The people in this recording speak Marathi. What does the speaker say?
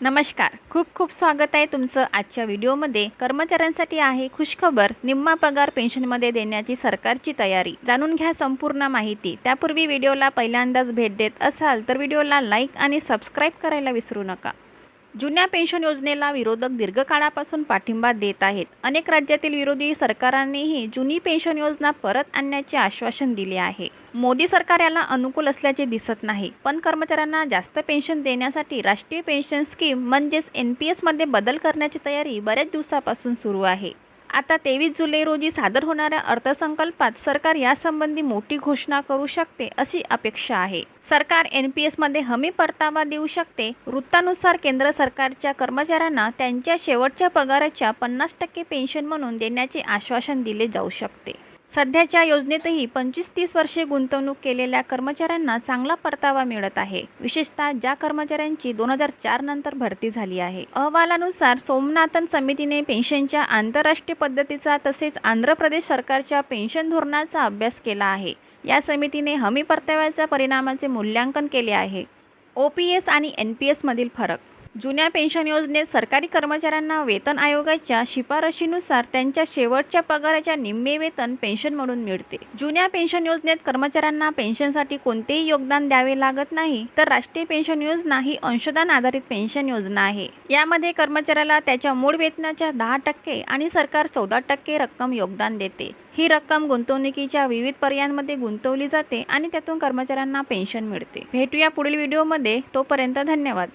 नमस्कार. खूप खूप स्वागत आहे तुमचं आजच्या व्हिडिओमध्ये. कर्मचाऱ्यांसाठी आहे खुशखबर निम्मा पगार पेन्शनमध्ये देण्याची सरकारची तयारी. जाणून घ्या संपूर्ण माहिती. त्यापूर्वी व्हिडिओला पहिल्यांदाच भेट देत असाल तर व्हिडिओला लाईक आणि सबस्क्राईब करायला विसरू नका. जुन्या पेन्शन योजनेला विरोधक दीर्घकाळापासून पाठिंबा देत आहेत. अनेक राज्यातील विरोधी सरकारांनीही जुनी पेन्शन योजना परत आणण्याचे आश्वासन दिले आहे. मोदी सरकार याला अनुकूल असल्याचे दिसत नाही पण कर्मचाऱ्यांना जास्त पेन्शन देण्यासाठी राष्ट्रीय पेन्शन स्कीम म्हणजेच एन पी एसमध्ये बदल करण्याची तयारी बऱ्याच दिवसापासून सुरू आहे. आता तेवीस जुलै रोजी सादर होणाऱ्या अर्थसंकल्पात सरकार यासंबंधी मोठी घोषणा करू शकते अशी अपेक्षा आहे. सरकार एन पी एसमध्ये हमी परतावा देऊ शकते. वृत्तानुसार केंद्र सरकारच्या कर्मचाऱ्यांना त्यांच्या शेवटच्या पगाराच्या पन्नास टक्के पेन्शन म्हणून देण्याचे आश्वासन दिले जाऊ शकते. सध्याच्या योजनेतही पंचवीस तीस वर्षे गुंतवणूक केलेल्या कर्मचाऱ्यांना चांगला परतावा मिळत आहे. विशेषतः ज्या कर्मचाऱ्यांची दोन हजार चार नंतर भरती झाली आहे. अहवालानुसार सोमनाथन समितीने पेन्शनच्या आंतरराष्ट्रीय पद्धतीचा तसेच आंध्र प्रदेश सरकारच्या पेन्शन धोरणाचा अभ्यास केला आहे. या समितीने हमी परताव्याच्या परिणामाचे मूल्यांकन केले आहे. ओ पी एस आणि एन पी एसमधील फरक जुन्या पेन्शन योजनेत सरकारी कर्मचाऱ्यांना वेतन आयोगाच्या शिफारशीनुसार त्यांच्या शेवटच्या पगाराच्या निम्मे वेतन पेन्शन म्हणून मिळते. जुन्या पेन्शन योजनेत कर्मचाऱ्यांना पेन्शनसाठी कोणतेही योगदान द्यावे लागत नाही तर राष्ट्रीय पेन्शन योजना ही अंशदान आधारित पेन्शन योजना आहे. यामध्ये कर्मचाऱ्याला त्याच्या मूळ वेतनाच्या दहा टक्के आणि सरकार चौदा टक्के रक्कम योगदान देते. ही रक्कम गुंतवणुकीच्या विविध पर्यायांमध्ये गुंतवली जाते आणि त्यातून कर्मचाऱ्यांना पेन्शन मिळते. भेटूया पुढील व्हिडिओमध्ये. तोपर्यंत धन्यवाद.